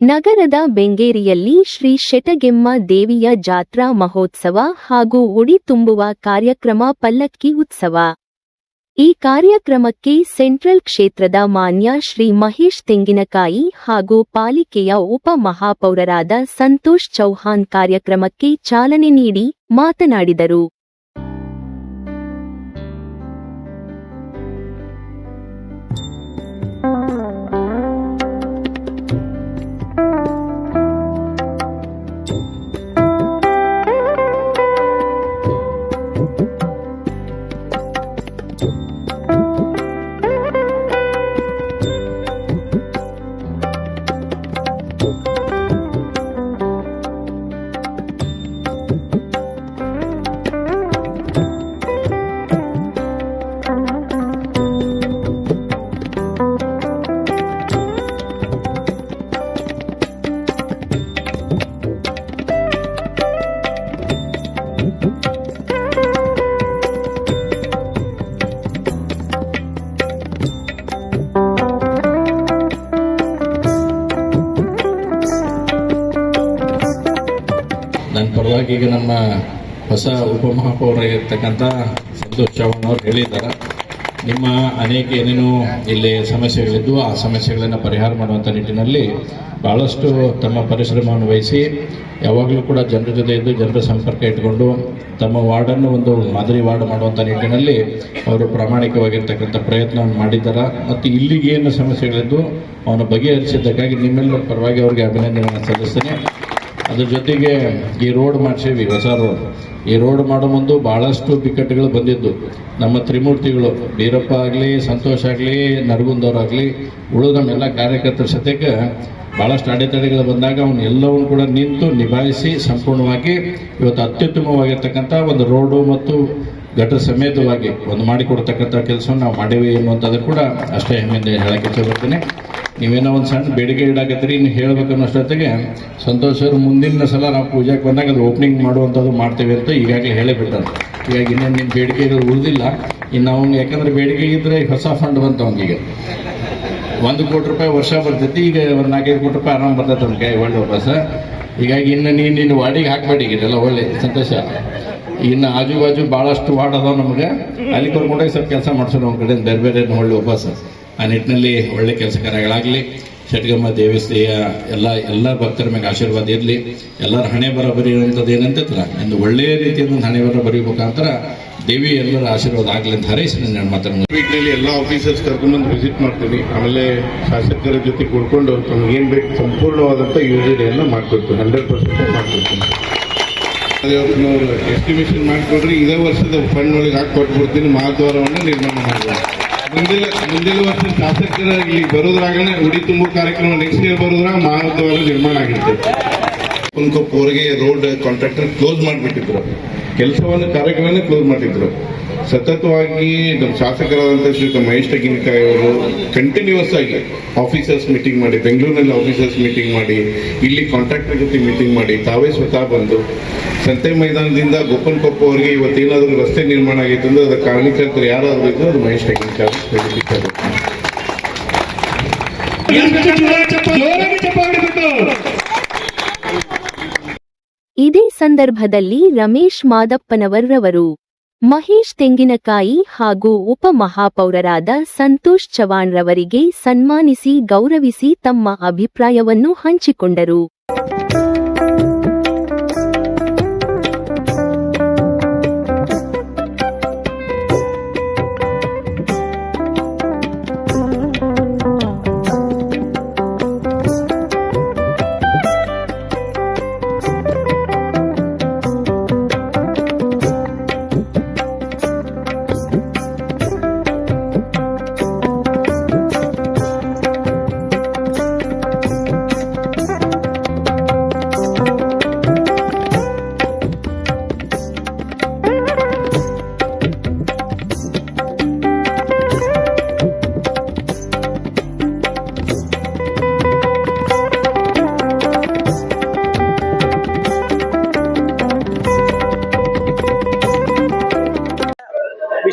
ನಗರದ ಬೆಂಗೇರಿಯಲ್ಲಿ ಶ್ರೀ ಶೆಟಗೆಮ್ಮ ದೇವಿಯ ಜಾತ್ರಾ ಮಹೋತ್ಸವ ಹಾಗೂ ಉಡಿ ತುಂಬುವ ಕಾರ್ಯಕ್ರಮ ಪಲ್ಲಕ್ಕಿ ಉತ್ಸವ. ಈ ಕಾರ್ಯಕ್ರಮಕ್ಕೆ ಸೆಂಟ್ರಲ್ ಕ್ಷೇತ್ರದ ಮಾನ್ಯ ಶ್ರೀ ಮಹೇಶ್ ತೆಂಗಿನಕಾಯಿ ಹಾಗೂ ಪಾಲಿಕೆಯ ಉಪ ಮಹಾಪೌರರಾದ ಸಂತೋಷ್ ಚೌಹಾನ್ ಕಾರ್ಯಕ್ರಮಕ್ಕೆ ಚಾಲನೆ ನೀಡಿ ಮಾತನಾಡಿದರು. ಪರವಾಗಿ ಈಗ ನಮ್ಮ ಹೊಸ ಉಪಮಹಾಪೌರಾಗಿರ್ತಕ್ಕಂಥ ಸಂತೋಷ್ ಚೌಹಾಣ್ ಅವರು ಹೇಳಿದ್ದಾರೆ. ನಿಮ್ಮ ಅನೇಕ ಏನೇನು ಇಲ್ಲಿ ಸಮಸ್ಯೆಗಳಿದ್ದು ಆ ಸಮಸ್ಯೆಗಳನ್ನು ಪರಿಹಾರ ಮಾಡುವಂಥ ನಿಟ್ಟಿನಲ್ಲಿ ಭಾಳಷ್ಟು ತಮ್ಮ ಪರಿಶ್ರಮವನ್ನು ವಹಿಸಿ, ಯಾವಾಗಲೂ ಕೂಡ ಜನರ ಜೊತೆ ಇದ್ದು ಜನರ ಸಂಪರ್ಕ ಇಟ್ಕೊಂಡು ತಮ್ಮ ವಾರ್ಡನ್ನು ಒಂದು ಮಾದರಿ ವಾರ್ಡ್ ಮಾಡುವಂಥ ನಿಟ್ಟಿನಲ್ಲಿ ಅವರು ಪ್ರಾಮಾಣಿಕವಾಗಿರ್ತಕ್ಕಂಥ ಪ್ರಯತ್ನವನ್ನು ಮಾಡಿದ್ದಾರೆ. ಮತ್ತು ಇಲ್ಲಿಗೇನು ಸಮಸ್ಯೆಗಳಿದ್ದು ಅವನ ಬಗೆಹರಿಸಿದ್ದಕ್ಕಾಗಿ ನಿಮ್ಮೆಲ್ಲರ ಪರವಾಗಿ ಅವರಿಗೆ ಅಭಿನಂದನೆಯನ್ನು ಸಲ್ಲಿಸ್ತೇನೆ. ಅದ್ರ ಜೊತೆಗೆ ಈ ರೋಡ್ ಮಾಡ್ಸೇವಿ, ಹೊಸ ರೋಡ್. ಈ ರೋಡ್ ಮಾಡೋ ಮುಂದೆ ಭಾಳಷ್ಟು ಬಿಕ್ಕಟ್ಟುಗಳು ಬಂದಿದ್ದು. ನಮ್ಮ ತ್ರಿಮೂರ್ತಿಗಳು, ಬೀರಪ್ಪ ಆಗಲಿ, ಸಂತೋಷ್ ಆಗಲಿ ನರಗುಂದವ್ರಾಗಲಿ ಉಳಿದ ನಮ್ಮೆಲ್ಲ ಕಾರ್ಯಕರ್ತರ ಸತ್ಯಕ್ಕೆ ಭಾಳಷ್ಟು ಅಡೆತಡೆಗಳು ಬಂದಾಗ ಅವನ್ನೆಲ್ಲವನ್ನು ಕೂಡ ನಿಂತು ನಿಭಾಯಿಸಿ ಸಂಪೂರ್ಣವಾಗಿ ಇವತ್ತು ಅತ್ಯುತ್ತಮವಾಗಿರ್ತಕ್ಕಂಥ ಒಂದು ರೋಡು ಮತ್ತು ಘಟ ಸಮೇತವಾಗಿ ಒಂದು ಮಾಡಿಕೊಡ್ತಕ್ಕಂಥ ಕೆಲಸವನ್ನು ನಾವು ಮಾಡೀವಿ ಎನ್ನುವಂಥದ್ದು ಕೂಡ ಅಷ್ಟೇ ಹೆಮ್ಮೆಯಿಂದ ಹೇಳಕ್ಕೆ ಇಷ್ಟಪಡ್ತೀನಿ ನೀವೇನೋ ಒಂದು ಸಣ್ಣ ಬೇಡಿಕೆ ಇಡಾಕತ್ತೀರಿ, ಇನ್ನು ಹೇಳ್ಬೇಕು ಅನ್ನೋಷ್ಟೊತ್ತಿಗೆ ಸಂತೋಷ್ ಅವರು ಮುಂದಿನ ಸಲ ನಾವು ಪೂಜೆಗೆ ಬಂದಾಗ ಅದು ಓಪನಿಂಗ್ ಮಾಡುವಂಥದ್ದು ಮಾಡ್ತೇವೆ ಅಂತ ಈಗಾಗಲೇ ಹೇಳಿಬಿಟ್ಟಾರೆ. ಹೀಗಾಗಿ ಇನ್ನೇನು ನಿಮ್ಮ ಬೇಡಿಕೆಗಳು ಉಳಿದಿಲ್ಲ. ಇನ್ನು ಅವ್ನು ಯಾಕಂದ್ರೆ ಬೇಡಿಕೆ ಇದ್ದರೆ ಹೊಸ ಫಂಡ್ ಬಂತು ಅವನಿಗೆ ಒಂದು ಕೋಟಿ ರೂಪಾಯಿ ವರ್ಷ ಬರ್ತೈತಿ, ಈಗ ಒಂದು ನಾಲ್ಕೈದು ಕೋಟಿ ರೂಪಾಯಿ ಆರಾಮ್ ಬರ್ತೈತೆ ಅವ್ನ ಕೈ ಒಳ್ಳೆ ವಾಪಸ್. ಹೀಗಾಗಿ ಇನ್ನು ನೀನು ನಿನ್ನ ವಾಡಿಗೆ ಇದೆಲ್ಲ ಒಳ್ಳೆ ಸಂತೋಷ. ಇನ್ನು ಆಜು ಬಾಜು ಭಾಳಷ್ಟು ವಾರ್ಡ್ ಅದಾವೆ ನಮಗೆ. ಅಲ್ಲಿ ಕರ್ಕೊಂಡೋಗಿ ಸ್ವಲ್ಪ ಕೆಲಸ ಮಾಡಿಸೋಣ ಅವ್ನ ಕಡೆ ಬೇರೆ ಬೇರೆ ಒಳ್ಳೆ ವಾಪಸ್. ಆ ನಿಟ್ಟಿನಲ್ಲಿ ಒಳ್ಳೆ ಕೆಲಸ ಕಾರ್ಯಗಳಾಗಲಿ ಷಟ್ಗಮ್ಮ ದೇವಸ್ಥೆಯ ಎಲ್ಲ ಎಲ್ಲ ಭಕ್ತರ ಮೇಲೆ ಆಶೀರ್ವಾದ ಇರಲಿ ಎಲ್ಲರ ಹಣೆ ಬರ ಬರೆಯುವಂಥದ್ದು ಏನಂತಲ್ಲ ಒಂದು ಒಳ್ಳೆಯ ರೀತಿಯಿಂದ ಒಂದು ಹಣೆ ಬರ ಬರೀಬೇಕಂತರ ದೇವಿ ಎಲ್ಲರ ಆಶೀರ್ವಾದ ಆಗಲಿ ಅಂತ ಹರೈಸಿ ನಾನು ಮಾತನ್ನು. ವೀಕ್ನಲ್ಲಿ ಎಲ್ಲ ಆಫೀಸರ್ಸ್ ಕರ್ಕೊಂಡ್ಬಂದು ವಿಸಿಟ್ ಮಾಡ್ತೀನಿ. ಆಮೇಲೆ ಶಾಸಕರ ಜೊತೆ ಕೂಡ್ಕೊಂಡು ತಮ್ಗೆ ಏನು ಬೇಕು ಸಂಪೂರ್ಣವಾದಂಥ ಯೋಜನೆಯನ್ನು ಮಾಡ್ಕೊಡ್ತೀನಿ. ಹಂಡ್ರೆಡ್ ಪರ್ಸೆಂಟ್ ಮಾಡ್ಕೊಡ್ತೀನಿ. ಅವ್ರು ಎಸ್ಟಿಮೇಷನ್ ಮಾಡಿಕೊಡ್ರಿ. ಇದೇ ವರ್ಷದ ಫಂಡ್ ಒಳಗೆ ಹಾಕಿ ಕೊಟ್ಬಿಡ್ತೀನಿ. ಮಹಾದ್ವಾರವನ್ನು ನಿರ್ಮಾಣ ಮಾಡ್ಬೋದು. ಮುಂದಿನ ಮುಂದಿನ ವರ್ಷ ಶಾಸಕರಾಗಿ ಇಲ್ಲಿ ಬರೋದ್ರಾಗನೇ ಉಡಿ ತುಂಬು ಕಾರ್ಯಕ್ರಮ ನೆಕ್ಸ್ಟ್ ಇಯರ್ ಬರೋದ್ರಾಗ ಮಹಾದ್ವಾರ ನಿರ್ಮಾಣ ಆಗಿರ್ತದೆ. ಕುನ್ಕೊಪ್ಪವರೆಗೆ ರೋಡ್ ಕಾಂಟ್ರಾಕ್ಟರ್ ಕ್ಲೋಸ್ ಮಾಡಿಬಿಟ್ಟಿದ್ರು. ಕೆಲಸವನ್ನು ಕಾರ್ಯಕ್ರಮನೇ ಕ್ಲೋಸ್ ಮಾಡಿದ್ರು ಸತತವಾಗಿ ನಮ್ಮ ಶಾಸಕರಾದಂಥ ಶ್ರೀಯುತ ಮಹೇಶ್ ತೆಂಗಿನಕಾಯಿ ಅವರು ಕಂಟಿನ್ಯೂಸ್ ಆಗಿ ಆಫೀಸರ್ಸ್ ಮೀಟಿಂಗ್ ಮಾಡಿ, ಬೆಂಗಳೂರಿನಲ್ಲಿ ಆಫೀಸರ್ಸ್ ಮೀಟಿಂಗ್ ಮಾಡಿ, ಇಲ್ಲಿ ಕಾಂಟ್ರಾಕ್ಟರ್ ಜೊತೆ ಮೀಟಿಂಗ್ ಮಾಡಿ, ತಾವೇ ಸ್ವತಃ ಬಂದು ಸಂತೆ ಮೈದಾನದಿಂದ ಗೋಪನಕೊಪ್ಪವರೆಗೆ ಇವತ್ತು ಏನಾದರೂ ರಸ್ತೆ ನಿರ್ಮಾಣ ಆಗೈತೆ ಅಂದರೆ ಅದರ ಕಾರಣೀಕರ್ತರು ಯಾರಾದರೂ ಇದ್ದರೂ ಅದು ಮಹೇಶ್ ತೆಗಿಲಿಕ್ಕೆ ಇದೇ ಸಂದರ್ಭದಲ್ಲಿ ರಮೇಶ್ ಮಾದಪ್ಪನವರ್ರವರು ಮಹೇಶ್ ತೆಂಗಿನಕಾಯಿ ಹಾಗೂ ಉಪ ಮಹಾಪೌರರಾದ ಸಂತೋಷ್ ಚವಾಣ್ ರವರಿಗೆ ಸನ್ಮಾನಿಸಿ ಗೌರವಿಸಿ ತಮ್ಮ ಅಭಿಪ್ರಾಯವನ್ನು ಹಂಚಿಕೊಂಡರು.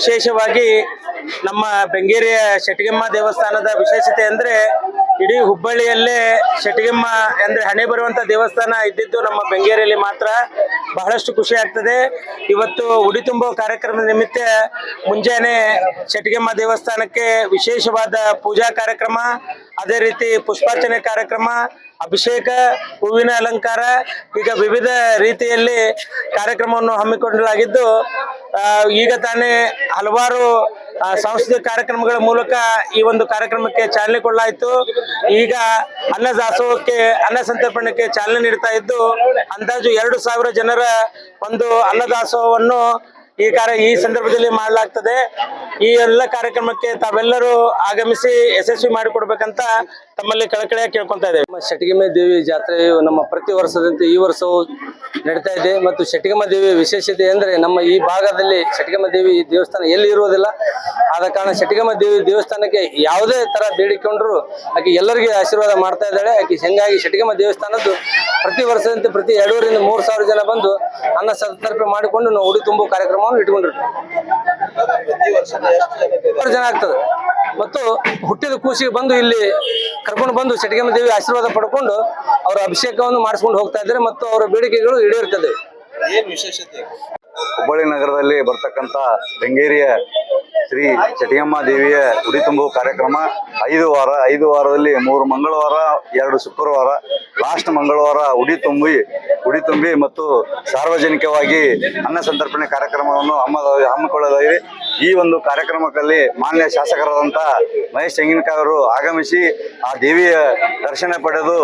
ವಿಶೇಷವಾಗಿ ನಮ್ಮ ಬೆಂಗೇರಿಯ ಶೆಟ್ಟಿಗೆಮ್ಮ ದೇವಸ್ಥಾನದ ವಿಶೇಷತೆ ಅಂದರೆ ಇಡೀ ಹುಬ್ಬಳ್ಳಿಯಲ್ಲೇ ಶೆಟ್ಟಿಗೆಮ್ಮ ಅಂದ್ರೆ ಹಣೆ ಬರುವಂತ ದೇವಸ್ಥಾನ ಇದ್ದಿದ್ದು ನಮ್ಮ ಬೆಂಗೇರಿಯಲ್ಲಿ ಮಾತ್ರ ಬಹಳಷ್ಟು ಖುಷಿ ಆಗ್ತದೆ. ಇವತ್ತು ಉಡಿ ತುಂಬೋ ಕಾರ್ಯಕ್ರಮದ ನಿಮಿತ್ತ ಮುಂಜಾನೆ ಶೆಟ್ಟಿಗೆಮ್ಮ ದೇವಸ್ಥಾನಕ್ಕೆ ವಿಶೇಷವಾದ ಪೂಜಾ ಕಾರ್ಯಕ್ರಮ, ಅದೇ ರೀತಿ ಪುಷ್ಪಾರ್ಚನೆ ಕಾರ್ಯಕ್ರಮ, ಅಭಿಷೇಕ, ಹೂವಿನ ಅಲಂಕಾರ, ಈಗ ವಿವಿಧ ರೀತಿಯಲ್ಲಿ ಕಾರ್ಯಕ್ರಮವನ್ನು ಹಮ್ಮಿಕೊಳ್ಳಲಾಗಿದ್ದು ಈಗ ತಾನೇ ಹಲವಾರು ಸಾಂಸ್ಕೃತಿಕ ಕಾರ್ಯಕ್ರಮಗಳ ಮೂಲಕ ಈ ಒಂದು ಕಾರ್ಯಕ್ರಮಕ್ಕೆ ಚಾಲನೆ ಕೊಡಲಾಯಿತು. ಈಗ ಅನ್ನ ದಾಸೋಹಕ್ಕೆ, ಅನ್ನ ಸಂತರ್ಪಣೆಗೆ ಚಾಲನೆ ನೀಡ್ತಾ ಇದ್ದು, ಅಂದಾಜು ಎರಡು ಸಾವಿರ ಜನರ ಒಂದು ಅನ್ನದಾಸೋಹವನ್ನು ಈ ಕಾರ್ಯ ಈ ಸಂದರ್ಭದಲ್ಲಿ ಮಾಡಲಾಗ್ತದೆ. ಈ ಎಲ್ಲ ಕಾರ್ಯಕ್ರಮಕ್ಕೆ ತಾವೆಲ್ಲರೂ ಆಗಮಿಸಿ ಯಶಸ್ವಿ ಮಾಡಿಕೊಡ್ಬೇಕಂತ ತಮ್ಮಲ್ಲಿ ಕಳಕಳಿಯ ಕೇಳ್ಕೊತ ಇದೆ ನಮ್ಮ ಶಟಗಿಮೆ ದೇವಿ ಜಾತ್ರೆಯು ನಮ್ಮ ಪ್ರತಿ ವರ್ಷದಂತೆ ಈ ವರ್ಷವೂ ನಡೀತಾ ಇದೆ. ಮತ್ತು ಶಟಗಮ್ಮ ದೇವಿಯ ವಿಶೇಷತೆ ಅಂದರೆ ನಮ್ಮ ಈ ಭಾಗದಲ್ಲಿ ಶಟಗಮ್ಮ ದೇವಿ ದೇವಸ್ಥಾನ ಎಲ್ಲಿ ಇರುವುದಿಲ್ಲ. ಆದ ಕಾರಣ ಶಟಗಮ್ಮ ದೇವಿ ದೇವಸ್ಥಾನಕ್ಕೆ ಯಾವುದೇ ತರ ಬೇಡಿಕೊಂಡ್ರು ಆಕೆ ಎಲ್ಲರಿಗೆ ಆಶೀರ್ವಾದ ಮಾಡ್ತಾ ಇದ್ದಾಳೆ. ಆಕೆ ಹೆಂಗಾಗಿ ಶಟಗಮ್ಮ ದೇವಸ್ಥಾನದ್ದು ಪ್ರತಿ ವರ್ಷದಂತೆ ಪ್ರತಿ ಎರಡೂರಿಂದ ಮೂರು ಸಾವಿರ ಜನ ಬಂದು ಅನ್ನ ಸಂತರ್ಪಣೆ ಮಾಡಿಕೊಂಡು ನಾವು ಉಡಿ ತುಂಬುವ ಕಾರ್ಯಕ್ರಮವನ್ನು ಇಟ್ಕೊಂಡಿರ್ತೀವಿ. ಜನ ಆಗ್ತದೆ. ಮತ್ತು ಹುಟ್ಟಿದ ಕೂಸಿಗೆ ಬಂದು ಇಲ್ಲಿ ಕರ್ಕೊಂಡು ಬಂದು ಚಟಗಮ್ಮ ದೇವಿ ಆಶೀರ್ವಾದ ಪಡ್ಕೊಂಡು ಅವರ ಅಭಿಷೇಕವನ್ನು ಮಾಡಿಸ್ಕೊಂಡು ಹೋಗ್ತಾ ಇದ್ದಾರೆ ಮತ್ತು ಅವರ ಬೇಡಿಕೆಗಳು ಈಡೇರ್ತದೆ ಹುಬ್ಬಳ್ಳಿ ನಗರದಲ್ಲಿ ಬರ್ತಕ್ಕಂಥ ಬೆಂಗೇರಿಯ ಶ್ರೀ ಚಟಿಯಮ್ಮ ದೇವಿಯ ಉಡಿ ತುಂಬುವ ಕಾರ್ಯಕ್ರಮ. ಐದು ವಾರ, ಐದು ವಾರದಲ್ಲಿ ಮೂರು ಮಂಗಳವಾರ, ಎರಡು ಶುಕ್ರವಾರ ಲಾಸ್ಟ್ ಮಂಗಳವಾರ ಉಡಿ ತುಂಬಿ ಉಡಿ ತುಂಬಿ ಮತ್ತು ಸಾರ್ವಜನಿಕವಾಗಿ ಅನ್ನ ಸಂತರ್ಪಣೆ ಕಾರ್ಯಕ್ರಮವನ್ನು ಹಮ್ಮ ಹಮ್ಮಿಕೊಳ್ಳಲಾಗಿದೆ. ಈ ಒಂದು ಕಾರ್ಯಕ್ರಮದಲ್ಲಿ ಮಾನ್ಯ ಶಾಸಕರಾದಂಥ ಮಹೇಶ್ ತೆಂಗಿನಕಾಯಿ ಆಗಮಿಸಿ ಆ ದೇವಿಯ ದರ್ಶನ ಪಡೆದು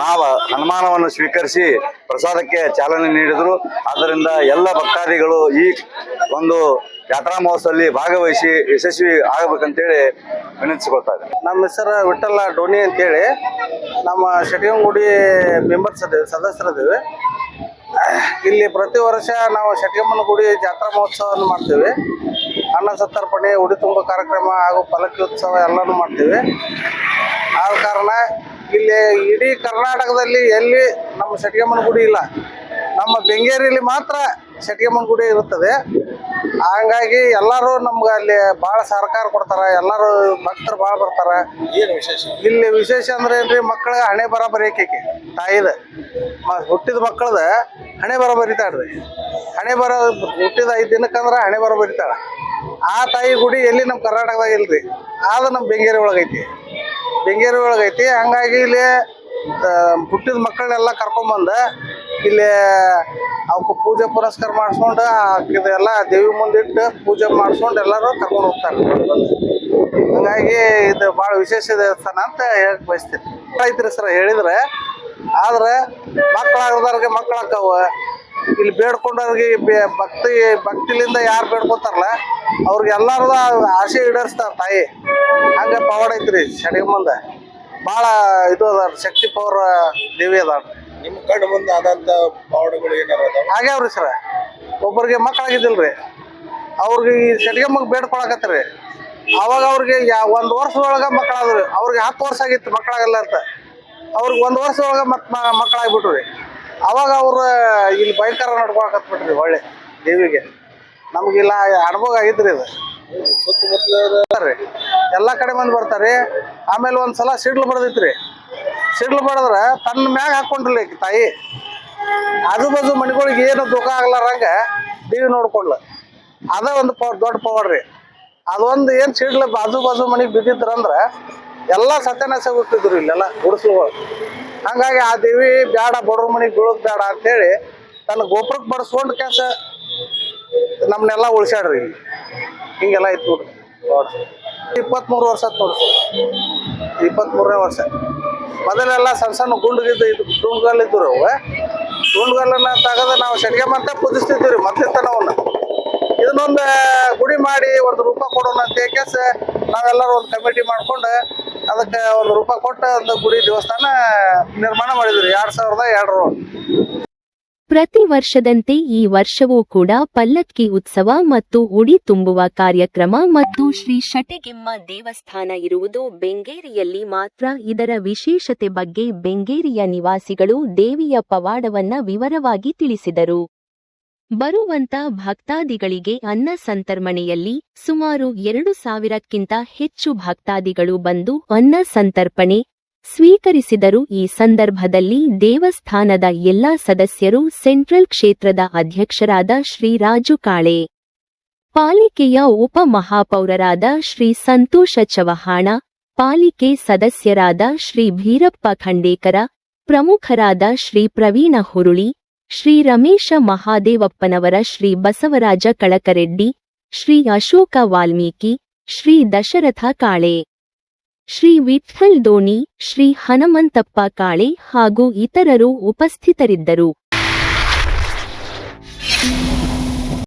ಮಾವ ಹನುಮಾನವನ್ನು ಸ್ವೀಕರಿಸಿ ಪ್ರಸಾದಕ್ಕೆ ಚಾಲನೆ ನೀಡಿದರು. ಆದ್ದರಿಂದ ಎಲ್ಲ ಭಕ್ತಾದಿಗಳು ಈ ಒಂದು ಜಾತ್ರಾ ಮಹೋತ್ಸವದಲ್ಲಿ ಭಾಗವಹಿಸಿ ಯಶಸ್ವಿ ಆಗಬೇಕಂತೇಳಿ ವಿನಂತಿಸಿಕೊಳ್ತಾ ಇದ್ದೀನಿ. ನಮ್ಮ ಹೆಸರು ವಿಠಲ್ಲ ಡೋನಿ ಅಂತೇಳಿ. ನಮ್ಮ ಶಟಗಂಗುಡಿ ಮೆಂಬರ್ಸ್ ಅದೇವೆ ಸದಸ್ಯರದೇವೆ ಇಲ್ಲಿ ಪ್ರತಿ ವರ್ಷ ನಾವು ಶಟಗಮ್ಮನ ಗುಡಿ ಜಾತ್ರಾ ಮಹೋತ್ಸವವನ್ನು ಮಾಡ್ತೀವಿ. ಅನ್ನ ಸತ್ತರ್ಪಣೆ, ಉಡಿ ತುಂಬ ಕಾರ್ಯಕ್ರಮ ಹಾಗೂ ಪಲಕಿ ಉತ್ಸವ ಎಲ್ಲನೂ ಮಾಡ್ತೀವಿ. ಆದ ಕಾರಣ ಇಲ್ಲಿ ಇಡೀ ಕರ್ನಾಟಕದಲ್ಲಿ ಎಲ್ಲಿ ನಮ್ಮ ಶಟಗಮ್ಮನ ಗುಡಿ ಇಲ್ಲ. ನಮ್ಮ ಬೆಂಗೇರಿಯಲ್ಲಿ ಮಾತ್ರ ಶಟಗಮ್ಮನ ಗುಡಿ ಇರುತ್ತದೆ. ಹಂಗಾಗಿ ಎಲ್ಲರೂ ನಮ್ಗೆ ಅಲ್ಲಿ ಭಾಳ ಸಹಕಾರ ಕೊಡ್ತಾರೆ ಎಲ್ಲರೂ ಭಕ್ತರು ಭಾಳ ಬರ್ತಾರೆ. ಇಲ್ಲಿ ವಿಶೇಷ ಅಂದ್ರೆ ಏನ್ರಿ ಮಕ್ಕಳಿಗೆ ಹಣೆ ಬರ ಬರೆಯಕ್ಕೆ ತಾಯಿದ. ಹುಟ್ಟಿದ ಮಕ್ಕಳದ ಹಣೆ ಬರ ಬರಿತಾಳ್ರಿ ಹಣೆ ಬರ ಹುಟ್ಟಿದ ಐದು ದಿನಕ್ಕಂದ್ರ ಹಣೆ ಬರ ಬರಿತಾಳ ಆ ತಾಯಿ ಗುಡಿ ಎಲ್ಲಿ ನಮ್ಮ ಕರ್ನಾಟಕದಾಗ ಇಲ್ರಿ ಆದ ನಮ್ಮ ಬೆಂಗೇರಿ ಒಳಗೈತಿ. ಬೆಂಗೇರಿ ಒಳಗೈತಿ ಹಂಗಾಗಿ ಇಲ್ಲಿ ಹುಟ್ಟಿದ ಮಕ್ಕಳನ್ನೆಲ್ಲ ಕರ್ಕೊಂಬಂದ ಇಲ್ಲಿ ಅವಕ್ಕೆ ಪೂಜೆ ಪುರಸ್ಕಾರ ಮಾಡಿಸ್ಕೊಂಡು ಇದೆಲ್ಲ ದೇವಿ ಮುಂದಿಟ್ಟು ಪೂಜೆ ಮಾಡಿಸ್ಕೊಂಡು ಎಲ್ಲರೂ ತಗೊಂಡು ಹೋಗ್ತಾರೆ. ಹಾಗಾಗಿ ಇದು ಭಾಳ ವಿಶೇಷ ದೇವಸ್ಥಾನ ಅಂತ ಹೇಳಕ್ ಬಯಸ್ತೀನಿ. ಐತ್ರಿ ಸರ್ ಹೇಳಿದ್ರೆ, ಆದ್ರೆ ಮಕ್ಕಳಾಗದವ್ರಿಗೆ ಮಕ್ಕಳಾಕವ ಇಲ್ಲಿ ಬೇಡ್ಕೊಂಡವ್ರಿಗೆ ಭಕ್ತಿ, ಭಕ್ತಿಲಿಂದ ಯಾರು ಬೇಡ್ಕೊತಾರಲ್ಲ, ಅವ್ರಿಗೆ ಎಲ್ಲರದು ಆಸೆ ಈಡೇರಿಸ್ತಾರ ತಾಯಿ. ಹಂಗೆ ಪವಾಡ ಐತ್ರಿ ಮುಂದೆ. ಭಾಳ ಇದು ಅದ ಶಕ್ತಿ ಪವರ್ ದೇವಿ ಅದ ನಿಮ್ಮ ಕಣ್ಣು ಮುಂದೆ ಆದಂತ ಪವಾಡಗಳು ಏನಾರ ಹಾಗೆ ಆಗ್ಯಾವ್ರಿ ಸರ. ಒಬ್ಬರಿಗೆ ಮಕ್ಕಳಾಗಿದ್ದಿಲ್ರಿ. ಅವ್ರಿಗೆ ಈ ಶಟ್ಗಮ್ಮಗೆ ಬೇಡ್ಕೊಳಕತ್ರಿ ಅವಾಗ ಅವ್ರಿಗೆ ಯಾ ಒಂದು ವರ್ಷದೊಳಗೆ ಮಕ್ಕಳಾದ್ರಿ. ಅವ್ರಿಗೆ ಹತ್ತು ವರ್ಷ ಆಗಿತ್ತು ಮಕ್ಕಳಾಗಲ್ಲ ಅಂತ. ಅವ್ರಿಗೆ ಒಂದು ವರ್ಷದೊಳಗ ಮತ್ತೆ ಮಕ್ಕಳಾಗ್ಬಿಟ್ರು. ರೀ ಅವಾಗ ಅವ್ರ ಇಲ್ಲಿ ಭಯಂಕರ ನಡ್ಕೊಳಕತ್ಬಿಟ್ರಿ ಒಳ್ಳೆ ದೇವಿಗೆ. ನಮ್ಗಿಲ್ಲ ಅನುಭವ ಆಗಿದ್ರಿ ಇದು ಬರ್ತಾರೆ ಎಲ್ಲ ಕಡೆ ಮಂದಿ ಬರ್ತಾರೆ. ಆಮೇಲೆ ಒಂದ್ಸಲ ಸಿಡ್ಲು ಬಡ್ದೈತ್ರಿ. ಸಿಡ್ಲು ಬಡದ್ರ ತನ್ನ ಮ್ಯಾಗ ಹಾಕೊಂಡ್ರಲ್ಲ ತಾಯಿ. ಆಜು ಬಾಜು ಮನೆಗಳಿಗೆ ಏನು ದುಃಖ ಆಗ್ಲಾರಂಗ ದೇವಿ ನೋಡ್ಕೊಂಡ್ಲ ಅದ ಒಂದು ಪವರ್ ದೊಡ್ಡ ಪವರ್ ರೀ. ಅದೊಂದು ಏನು ಸಿಡ್ಲ ಬಾಜು ಬಾಜು ಮನೆಗೆ ಬಿದ್ದಿದ್ರಂದ್ರೆ ಎಲ್ಲ ಸತ್ಯನಾಶ ಗೊತ್ತಿದ್ರು ಇಲ್ಲೆಲ್ಲ ಗುಡಿಸ್ಲುಗಳು. ಹಂಗಾಗಿ ಆ ದೇವಿ ಬ್ಯಾಡ, ಬಡವ್ರ ಮನೆಗೆ ಬೀಳೋದು ಬೇಡ ಅಂತೇಳಿ ತನ್ನ ಗೋಪುರಕ್ಕೆ ಬಡಿಸ್ಕೊಂಡು ಕೆಲಸ ನಮ್ಮನ್ನೆಲ್ಲ ಉಳಿಸ್ಯಾಡ್ರಿ ಇಲ್ಲಿ. ಹಿಂಗೆಲ್ಲ ಇತ್ತು ನೋಡ್ರಿ. ಇಪ್ಪತ್ತ್ಮೂರು ವರ್ಷ ಆಯ್ತು ನೋಡ್ರಿ. ಇಪ್ಪತ್ತ್ಮೂರನೇ ವರ್ಷ. ಮೊದಲೆಲ್ಲ ಸಣ್ಣ ಸಣ್ಣ ಗುಂಡುಗಿದ್ದು ಇದು ಗುಂಡುಗಲ್ಲಿದ್ದರು ಅವು. ಗುಂಡುಗಲ್ಲನ್ನ ತೆಗೆದು ನಾವು ಸೆಟ್ಗೆ ಮತ್ತೆ ಕುದಿಸ್ತಿದ್ವಿ ರೀ ಮೊದಲಿತನವನ್ನು ನಾವನ್ನ ಇದನ್ನೊಂದು ಗುಡಿ ಮಾಡಿ ಒಂದು ರೂಪ ಕೊಡೋಣ ಅಂತ ಕೇಸ್ ನಾವೆಲ್ಲರೂ ಒಂದು ಕಮಿಟಿ ಮಾಡ್ಕೊಂಡು ಅದಕ್ಕೆ ಒಂದು ರೂಪ ಕೊಟ್ಟು ಒಂದು ಗುಡಿ ದೇವಸ್ಥಾನ ನಿರ್ಮಾಣ ಮಾಡಿದ್ವಿ ಎರಡು ಸಾವಿರದ ಎರಡರೊಳಗೆ. ಪ್ರತಿ ವರ್ಷದಂತೆ ಈ ವರ್ಷವೂ ಕೂಡ ಪಲ್ಲಕ್ಕಿ ಉತ್ಸವ ಮತ್ತು ಉಡಿ ತುಂಬುವ ಕಾರ್ಯಕ್ರಮ ಮತ್ತು ಶ್ರೀ ಶಟಗೆಮ್ಮ ದೇವಸ್ಥಾನ ಇರುವುದು ಬೆಂಗೇರಿಯಲ್ಲಿ ಮಾತ್ರ. ಇದರ ವಿಶೇಷತೆ ಬಗ್ಗೆ ಬೆಂಗೇರಿಯ ನಿವಾಸಿಗಳು ದೇವಿಯ ಪವಾಡವನ್ನ ವಿವರವಾಗಿ ತಿಳಿಸಿದರು. ಬರುವಂತ ಭಕ್ತಾದಿಗಳಿಗೆ ಅನ್ನ ಸಂತರ್ಪಣೆಯಲ್ಲಿ ಸುಮಾರು ಎರಡು ಸಾವಿರಕ್ಕಿಂತ ಹೆಚ್ಚು ಭಕ್ತಾದಿಗಳು ಬಂದು ಅನ್ನ ಸಂತರ್ಪಣೆ ಸ್ವೀಕರಿಸಿದರು. ಈ ಸಂದರ್ಭದಲ್ಲಿ ದೇವಸ್ಥಾನದ ಎಲ್ಲಾ ಸದಸ್ಯರು ಸೆಂಟ್ರಲ್ ಕ್ಷೇತ್ರದ ಅಧ್ಯಕ್ಷರಾದ ಶ್ರೀ ರಾಜು ಕಾಳೆ, ಪಾಲಿಕೆಯ ಉಪಮಹಾಪೌರರಾದ ಶ್ರೀ ಸಂತೋಷ ಚವಹಾಣ, ಪಾಲಿಕೆ ಸದಸ್ಯರಾದ ಶ್ರೀ ಭೀರಪ್ಪ ಖಂಡೇಕರ, ಪ್ರಮುಖರಾದ ಶ್ರೀ ಪ್ರವೀಣ ಹುರುಳಿ, ಶ್ರೀ ರಮೇಶ ಮಹಾದೇವಪ್ಪನವರ ಶ್ರೀ ಬಸವರಾಜ ಕಳಕರೆಡ್ಡಿ, ಶ್ರೀ ಅಶೋಕ ವಾಲ್ಮೀಕಿ, ಶ್ರೀ ದಶರಥ ಕಾಳೆ. ಶ್ರೀ ವಿಠಲ್ ದೋಣಿ ಶ್ರೀ ಹನುಮಂತಪ್ಪ ಕಾಳೆ ಹಾಗೂ ಇತರರು ಉಪಸ್ಥಿತರಿದ್ದರು.